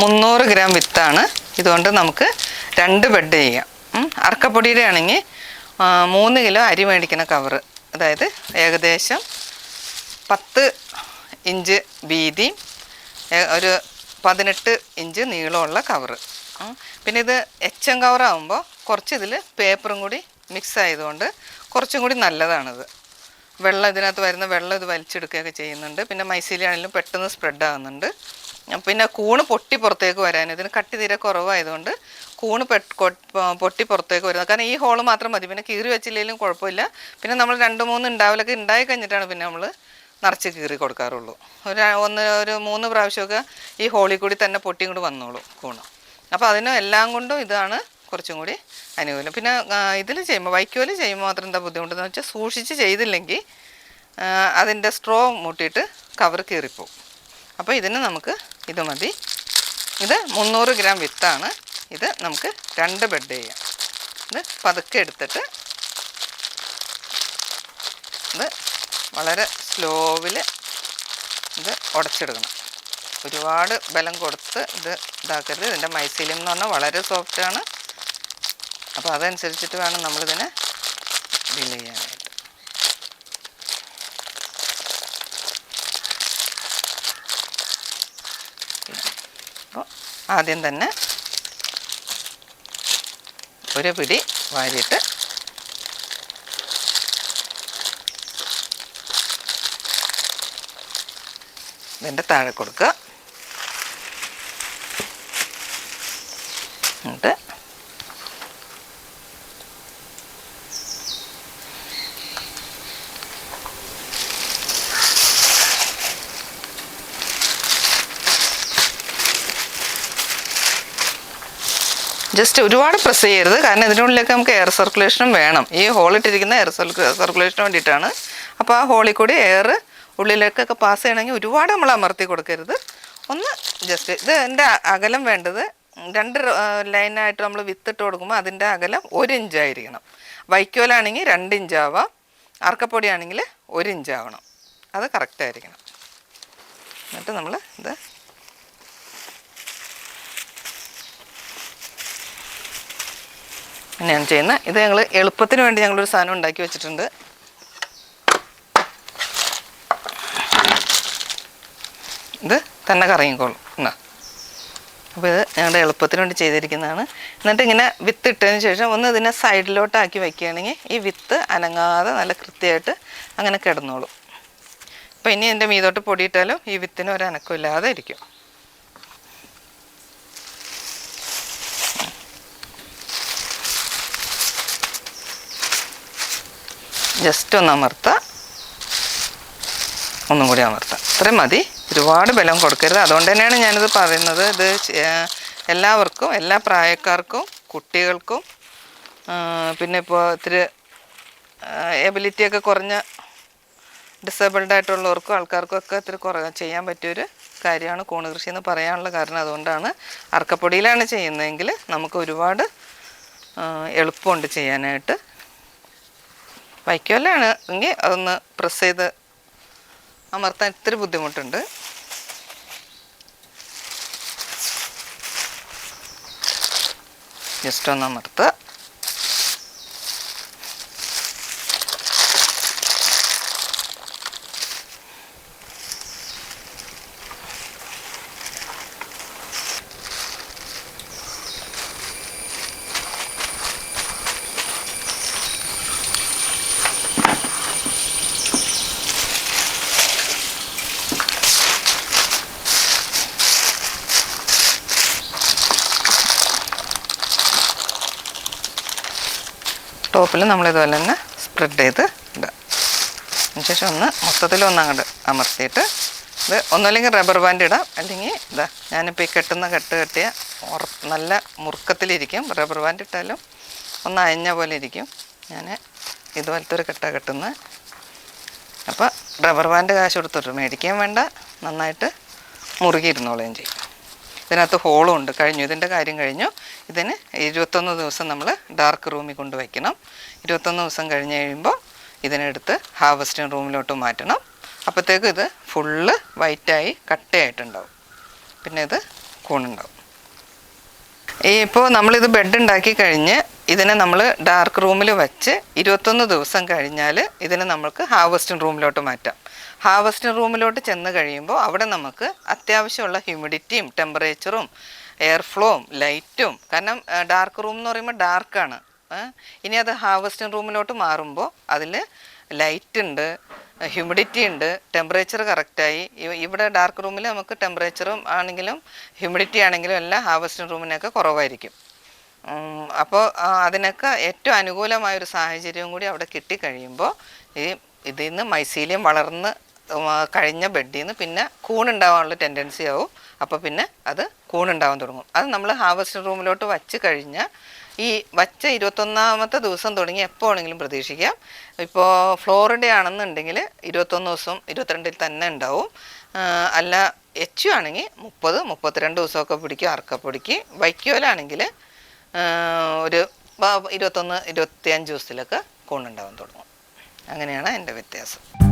മുന്നൂറ് ഗ്രാം വിത്താണ് ഇതുകൊണ്ട് നമുക്ക് രണ്ട് ബെഡ് ചെയ്യാം. അർക്കപ്പൊടിയുടെ ആണെങ്കിൽ മൂന്ന് കിലോ അരി മേടിക്കുന്ന കവറ് അതായത് ഏകദേശം പത്ത് ഇഞ്ച് വീതി ഒരു പതിനെട്ട് ഇഞ്ച് നീളമുള്ള കവറ് പിന്നെ ഇത് എച്ച് എം കവറാകുമ്പോൾ കുറച്ച് ഇതിൽ പേപ്പറും കൂടി മിക്സ് ആയതുകൊണ്ട് കുറച്ചും കൂടി നല്ലതാണിത്. വെള്ളം ഇതിനകത്ത് വരുന്ന വെള്ളം ഇത് വലിച്ചെടുക്കുകയൊക്കെ ചെയ്യുന്നുണ്ട്. പിന്നെ മൈസീലിയാണെങ്കിലും പെട്ടെന്ന് സ്പ്രെഡ് ആകുന്നുണ്ട് പിന്നെ കൂണ് പൊട്ടി പുറത്തേക്ക് വരാൻ ഇതിന് കട്ടി തീരെ കുറവായതുകൊണ്ട് കൂണ് പെട്ട് പുറത്തേക്ക് വരുന്നത്. കാരണം ഈ ഹോൾ മാത്രം മതി. പിന്നെ കീറി വെച്ചില്ലെങ്കിലും കുഴപ്പമില്ല. പിന്നെ നമ്മൾ രണ്ട് മൂന്ന് ഉണ്ടാവലൊക്കെ ഉണ്ടായി കഴിഞ്ഞിട്ടാണ് പിന്നെ നമ്മൾ നിറച്ച് കീറി കൊടുക്കാറുള്ളൂ. ഒരു ഒന്ന് ഒരു മൂന്ന് പ്രാവശ്യമൊക്കെ ഈ ഹോളിൽ കൂടി തന്നെ പൊട്ടിയും കൂടി വന്നോളൂ കൂണ്. അപ്പോൾ അതിനും എല്ലാം കൊണ്ടും ഇതാണ് കുറച്ചും കൂടി അനുകൂലം. പിന്നെ ഇതിൽ ചെയ്യുമ്പോൾ വൈക്കോൽ ചെയ്യുമ്പോൾ മാത്രം എന്താ ബുദ്ധിമുട്ടെന്ന് വെച്ചാൽ സൂക്ഷിച്ച് ചെയ്തില്ലെങ്കിൽ അതിന്റെ സ്ട്രോ മുട്ടിയിട്ട് കവർ കീറിപ്പോവും. അപ്പോൾ ഇതിന് നമുക്ക് ഇത് മതി. ഇത് മുന്നൂറ് ഗ്രാം വിത്താണ്. ഇത് നമുക്ക് രണ്ട് ബെഡ് ചെയ്യാം. ഇത് പതുക്കെ എടുത്തിട്ട് ഇത് വളരെ സ്ലോവിൽ ഇത് ഉടച്ചെടുക്കണം ഒരുപാട് ബലം കൊടുത്ത് ഇത് ഇതാക്കരുത്. ഇതിന്റെ മൈസീലിയം എന്ന് പറഞ്ഞാൽ വളരെ സോഫ്റ്റാണ് അപ്പോൾ അതനുസരിച്ചിട്ട് വേണം നമ്മളിതിനെ ഡീൽ ചെയ്യാനായിട്ട് അപ്പോൾ ആദ്യം തന്നെ ഒരു പിടി വാരിയിട്ട് ഇതിന്റെ താഴെ കൊടുക്കുക എന്നിട്ട് ജസ്റ്റ് ഒരുപാട് പ്രസ് ചെയ്യരുത്. കാരണം ഇതിനുള്ളിലേക്ക് നമുക്ക് എയർ സർക്കുലേഷനും വേണം. ഈ ഹോളിട്ടിരിക്കുന്ന എയർ സർക്കുലേഷന് വേണ്ടിയിട്ടാണ്. അപ്പോൾ ആ ഹോളിൽ കൂടി എയർ ഉള്ളിലേക്കൊക്കെ പാസ് ചെയ്യണമെങ്കിൽ ഒരുപാട് നമ്മൾ അമർത്തി കൊടുക്കരുത്. ഒന്ന് ജസ്റ്റ് ഇത് എന്റെ അകലം വേണ്ടത് രണ്ട് ലൈനായിട്ട് നമ്മൾ വിത്തിട്ട് കൊടുക്കുമ്പോൾ അതിന്റെ അകലം ഒരു ഇഞ്ചായിരിക്കണം വൈക്കോലാണെങ്കിൽ രണ്ട് ഇഞ്ചാവാം അറക്കപ്പൊടിയാണെങ്കിൽ ഒരു ഇഞ്ചാവണം അത് കറക്റ്റായിരിക്കണം എന്നിട്ട് നമ്മൾ ഇത് ഞാൻ ചെയ്യുന്നത് ഇത് ഞങ്ങൾ എളുപ്പത്തിന് വേണ്ടി ഞങ്ങളൊരു സാധനം ഉണ്ടാക്കി വെച്ചിട്ടുണ്ട്. ഇത് തന്നെ കറങ്ങിക്കോളും. എന്നാ അപ്പോൾ ഇത് ഞങ്ങളുടെ എളുപ്പത്തിന് വേണ്ടി ചെയ്തിരിക്കുന്നതാണ്. എന്നിട്ട് ഇങ്ങനെ വിത്ത് ഇട്ടതിന് ശേഷം ഒന്ന് ഇതിനെ സൈഡിലോട്ടാക്കി വയ്ക്കുകയാണെങ്കിൽ ഈ വിത്ത് അനങ്ങാതെ നല്ല കൃത്യമായിട്ട് അങ്ങനെ കിടന്നോളും. അപ്പോൾ ഇനി എന്റെ മീതോട്ട് പൊടിയിട്ടാലും ഈ വിത്തിന് ഒരു ഇരിക്കും. ജസ്റ്റ് ഒന്ന് അമർത്തുക ഒന്നും കൂടി അമർത്താം. ഇത്രയും മതി. ഒരുപാട് ബലം കൊടുക്കരുത്. അതുകൊണ്ട് തന്നെയാണ് ഞാനിത് പറയുന്നത്. ഇത് എല്ലാവർക്കും എല്ലാ പ്രായക്കാർക്കും കുട്ടികൾക്കും പിന്നെ ഇപ്പോൾ ഇത്തിരി എബിലിറ്റിയൊക്കെ കുറഞ്ഞ ഡിസേബിൾഡ് ആയിട്ടുള്ളവർക്കും ആൾക്കാർക്കും ഒക്കെ ഇത്തിരി കുറ ചെയ്യാൻ പറ്റിയൊരു കാര്യമാണ് കൂണ് കൃഷി എന്ന് പറയാനുള്ള കാരണം. അതുകൊണ്ടാണ് അർക്കപ്പൊടിയിലാണ് ചെയ്യുന്നതെങ്കിൽ നമുക്ക് ഒരുപാട് എളുപ്പമുണ്ട് ചെയ്യാനായിട്ട്. വൈക്കോലാണ്. എങ്കിൽ അതൊന്ന് പ്രസ് ചെയ്ത് അമർത്താൻ ഇത്തിരി ബുദ്ധിമുട്ടുണ്ട്. ജസ്റ്റ് ഒന്ന് അമർത്തുക. ടോപ്പിൽ നമ്മളിതുപോലെ തന്നെ സ്പ്രെഡ് ചെയ്ത് ഇടുക. അതിനുശേഷം ഒന്ന് മൊത്തത്തിലൊന്ന് അങ്ങോട്ട് അമർത്തിയിട്ട് ഇത് ഒന്നുമില്ലെങ്കിൽ റബ്ബർ ബാൻഡ് ഇടാം. അല്ലെങ്കിൽ ഇതാ ഞാനിപ്പോൾ ഈ കെട്ടുന്ന കെട്ട് കെട്ടിയ നല്ല മുറുക്കത്തിലിരിക്കും. റബ്ബർ ബാൻഡ് ഇട്ടാലും ഒന്ന് അയഞ്ഞ പോലെ ഇരിക്കും. ഞാൻ ഇതുപോലത്തെ ഒരു കെട്ടാണ് കെട്ടുന്നത് അപ്പോൾ റബ്ബർ ബാൻഡ് കാശ് കൊടുത്തിട്ട് മേടിക്കാൻ വേണ്ട. നന്നായിട്ട് മുറുകിയിരുന്നോളുകയും ചെയ്യും. ഇതിനകത്ത് ഹോളും ഉണ്ട്. കഴിഞ്ഞു. ഇതിന്റെ കാര്യം കഴിഞ്ഞു. ഇതിന് ഇരുപത്തൊന്ന് ദിവസം നമ്മൾ ഡാർക്ക് റൂമിൽ കൊണ്ട് വയ്ക്കണം ഇരുപത്തൊന്ന് ദിവസം കഴിഞ്ഞ് കഴിയുമ്പോൾ ഇതിനെടുത്ത് ഹാർവസ്റ്റിംഗ് റൂമിലോട്ട് മാറ്റണം. അപ്പോഴത്തേക്കും ഇത് ഫുള്ള് വൈറ്റായി കട്ടയായിട്ടുണ്ടാവും. പിന്നെ ഇത് കൂണുണ്ടാവും. ഈ ഇപ്പോൾ നമ്മളിത് ബെഡ് ഉണ്ടാക്കി കഴിഞ്ഞ് ഇതിനെ നമ്മൾ ഡാർക്ക് റൂമിൽ വെച്ച് ഇരുപത്തൊന്ന് ദിവസം കഴിഞ്ഞാൽ ഇതിനെ നമ്മൾക്ക് ഹാർവസ്റ്റിംഗ് റൂമിലോട്ട് മാറ്റാം. ഹാർവസ്റ്റിംഗ് റൂമിലോട്ട് ചെന്ന് കഴിയുമ്പോൾ അവിടെ നമുക്ക് അത്യാവശ്യമുള്ള ഹ്യൂമിഡിറ്റിയും ടെമ്പറേച്ചറും എയർ ഫ്ലോവും ലൈറ്റും കാരണം ഡാർക്ക് റൂം എന്ന് പറയുമ്പോൾ ഡാർക്കാണ്. ഇനി അത് ഹാർവസ്റ്റിംഗ് റൂമിലോട്ട് മാറുമ്പോൾ അതിൽ ലൈറ്റ് ഉണ്ട് ഹ്യൂമിഡിറ്റി ഉണ്ട് ടെമ്പറേച്ചർ കറക്റ്റായി. ഇവിടെ ഡാർക്ക് റൂമിൽ നമുക്ക് ടെമ്പറേച്ചറും ആണെങ്കിലും ഹ്യൂമിഡിറ്റി ആണെങ്കിലും എല്ലാം ഹാർവസ്റ്റിംഗ് റൂമിനൊക്കെ കുറവായിരിക്കും. അപ്പോൾ അതിനൊക്കെ ഏറ്റവും അനുകൂലമായ ഒരു സാഹചര്യവും കൂടി അവിടെ കിട്ടിക്കഴിയുമ്പോൾ ഈ ഇതിൽ നിന്ന് മൈസീലിയം വളർന്ന് കഴിഞ്ഞ ബെഡിൽ നിന്ന് പിന്നെ കൂണുണ്ടാവാനുള്ള ടെൻഡൻസി ആവും. അപ്പോൾ പിന്നെ അത് കൂണുണ്ടാവാൻ തുടങ്ങും. അത് നമ്മൾ ഹാർവസ്റ്റിംഗ് റൂമിലോട്ട് വച്ച് കഴിഞ്ഞാൽ ഈ വച്ച ഇരുപത്തൊന്നാമത്തെ ദിവസം തുടങ്ങി എപ്പോൾ ആണെങ്കിലും പ്രതീക്ഷിക്കാം. ഇപ്പോൾ ഫ്ലോറിഡ ആണെന്നുണ്ടെങ്കിൽ ഇരുപത്തൊന്ന് ദിവസം ഇരുപത്തിരണ്ടിൽ തന്നെ ഉണ്ടാവും. അല്ല എച്ച് ആണെങ്കിൽ മുപ്പത് മുപ്പത്തിരണ്ട് ദിവസമൊക്കെ പിടിക്കും അർക്കപ്പൊടിക്ക് വൈക്കോലാണെങ്കിൽ ഒരു ഇരുപത്തൊന്ന് ഇരുപത്തിയഞ്ച് ദിവസത്തിലൊക്കെ കൂണുണ്ടാവാൻ തുടങ്ങും. അങ്ങനെയാണ് എന്റെ വ്യത്യാസം.